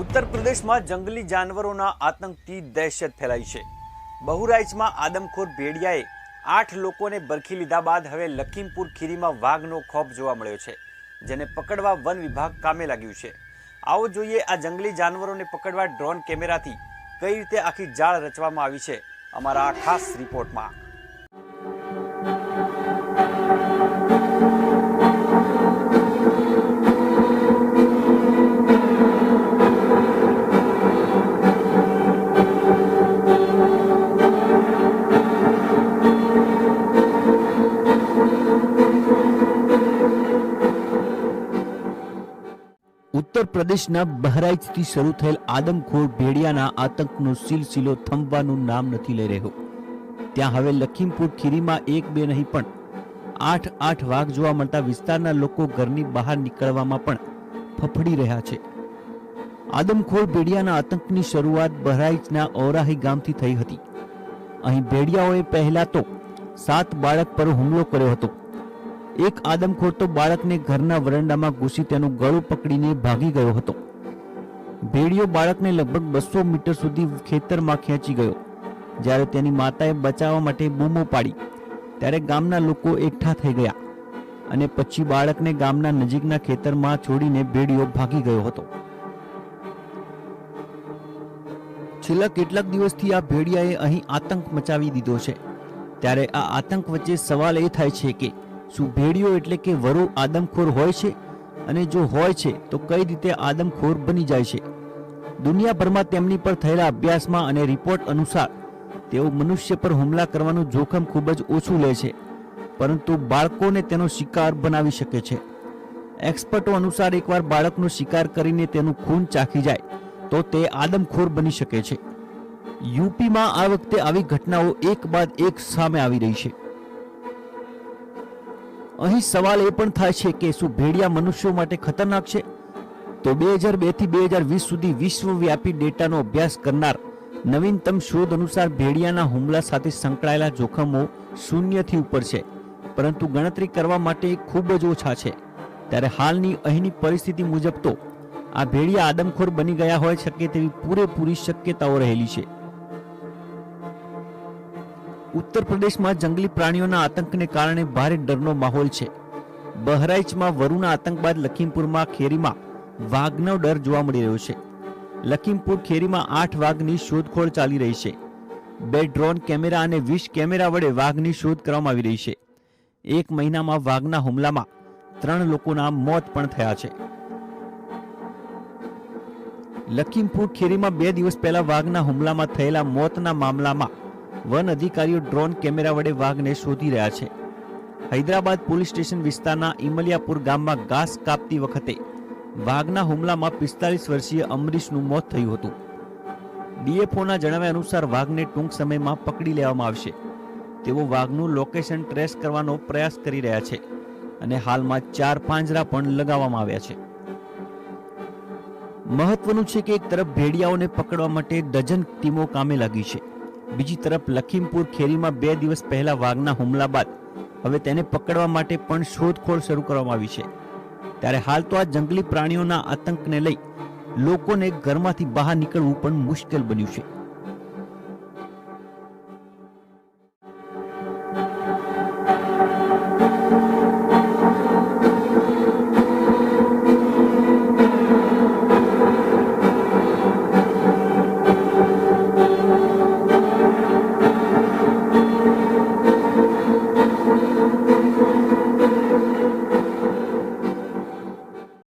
ઉત્તર પ્રદેશમાં જંગલી જાનવરોના આતંકથી દહેશત ફેલાઈ છે. બહુરાઇચમાં આદમખોર ભેડિયાએ આઠ લોકોને બરખી લીધા બાદ હવે લખીમપુર ખીરીમાં વાઘનો ખોફ જોવા મળ્યો છે, જેને પકડવા વન વિભાગ કામે લાગ્યું છે. આવો જોઈએ આ જંગલી જાનવરોને પકડવા ડ્રોન કેમેરાથી કઈ રીતે આખી જાળ રચવામાં આવી છે અમારા ખાસ રિપોર્ટમાં. ઉત્તર પ્રદેશના બહરાઇચથી શરૂ થયેલ આદમખોર ભેડિયાના આતંકનો સિલસિલો થંભવાનું નામ નથી લઈ રહ્યો. ત્યાં હવે લખીમપુર ખીરીમાં એક બે નહીં પણ આઠ આઠ વાઘ જોવા મળતા વિસ્તારના લોકો ઘરની બહાર નીકળવામાં પણ ફફડી રહ્યા છે. આદમખોર ભેડિયાના આતંકની શરૂઆત બહરાઇચના ઔરાહી ગામથી થઈ હતી. અહીં ભેડિયાઓએ પહેલા તો સાત બાળક પર હુમલો કર્યો હતો. એક આદમખોર તો બાળકને ઘરના વરંડામાં ઘૂસી તેનું ગળું પકડીને ભાગી ગયો હતો. ભેડિયો બાળકને લગભગ બસો મીટર સુધી ખેતરમાં ખેંચી ગયો. જ્યારે તેની માતાએ બચાવવા માટે બૂમો પાડી, ત્યારે ગામના લોકો એકઠા થઈ ગયા અને પછી બાળકને ગામના નજીકના ખેતરમાં છોડીને ભેડિયો ભાગી ગયો હતો. છેલ્લા કેટલાક દિવસથી આ ભેડિયાએ અહીં આતંક મચાવી દીધો છે. ત્યારે આ આતંક વચ્ચે સવાલ એ થાય છે કે શું ભેડિયો એટલે કે વરુ આદમખોર હોય છે અને જો હોય છે, તો કઈ રીતે આદમખોર બની જાય છે? દુનિયાભરમાં તેમની પર થયેલા અભ્યાસમાં અને રિપોર્ટ અનુસાર તેઓ મનુષ્ય પર હુમલા કરવાનું જોખમ ખૂબ જ ઓછું લે છે, પરંતુ બાળકોને તેનો શિકાર બનાવી શકે છે. એક્સપર્ટો અનુસાર એકવાર બાળકનો શિકાર કરીને તેનું ખૂન ચાખી જાય, તો તે આદમખોર બની શકે છે. યુપીમાં આ વખતે આવી ઘટનાઓ એક બાદ એક સામે આવી રહી છે. અહીં સવાલ એ પણ થાય છે કે શું ભેડિયા મનુષ્યો માટે ખતરનાક છે? તો બે હજાર બેથી બે હજાર વીસ સુધી વિશ્વવ્યાપી ડેટાનો અભ્યાસ કરનાર નવીનતમ શોધ અનુસાર ભેડિયાના હુમલા સાથે સંકળાયેલા જોખમો શૂન્યથી ઉપર છે, પરંતુ ગણતરી કરવા માટે ખૂબ જ ઓછા છે. ત્યારે હાલની અહીંની પરિસ્થિતિ મુજબ તો આ ભેડિયા આદમખોર બની ગયા હોઈ શકે તેવી પૂરેપૂરી શક્યતાઓ રહેલી છે. ઉત્તર પ્રદેશમાં જંગલી પ્રાણીઓના આતંકને કારણે ભારે ડરનો માહોલ છે. બહરાઇચમાં વરુના આતંક બાદ લખીમપુરમાં ખેરીમાં વાઘનો ડર જોવા મળી રહ્યો છે. લખીમપુર ખેરીમાં આઠ વાઘની શોધખોળ ચાલી રહી છે. બે ડ્રોન કેમેરા અને વીસ કેમેરા વડે વાઘની શોધ કરવામાં આવી રહી છે. એક મહિનામાં વાઘના હુમલામાં ત્રણ લોકોના મોત પણ થયા છે. લખીમપુર ખેરીમાં બે દિવસ પહેલા વાઘના હુમલામાં થયેલા મોતના મામલામાં વન અધિકારીઓ ડ્રોન કેમેરા વડે વાઘને શોધી રહ્યા છે. હૈદરાબાદ પોલીસ સ્ટેશન વિસ્તારના ઇમલિયાપુર ગામમાં ઘાસ કાપતી વખતે વાઘના હુમલામાં પિસ્તાલીસ વર્ષીય અમરીશનું મોત થયું હતું. ડીએફઓના જણાવ્યા અનુસાર વાઘને ટૂંક સમયમાં પકડી લેવામાં આવશે. તેઓ વાઘનું લોકેશન ટ્રેસ કરવાનો પ્રયાસ કરી રહ્યા છે અને હાલમાં ચાર પાંજરા પણ લગાવવામાં આવ્યા છે. મહત્વનું છે કે એક તરફ ભેડિયાઓને પકડવા માટે ડઝન ટીમો કામે લાગી છે. બીજી તરફ લખીમપુર ખેરીમાં બે દિવસ પહેલા વાઘના હુમલા બાદ હવે તેને પકડવા માટે પણ શોધખોળ શરૂ કરવામાં આવી છે. ત્યારે હાલ તો આ જંગલી પ્રાણીઓના આતંકને લઈ લોકોને ઘરમાંથી બહાર નીકળવું પણ મુશ્કેલ બન્યું છે.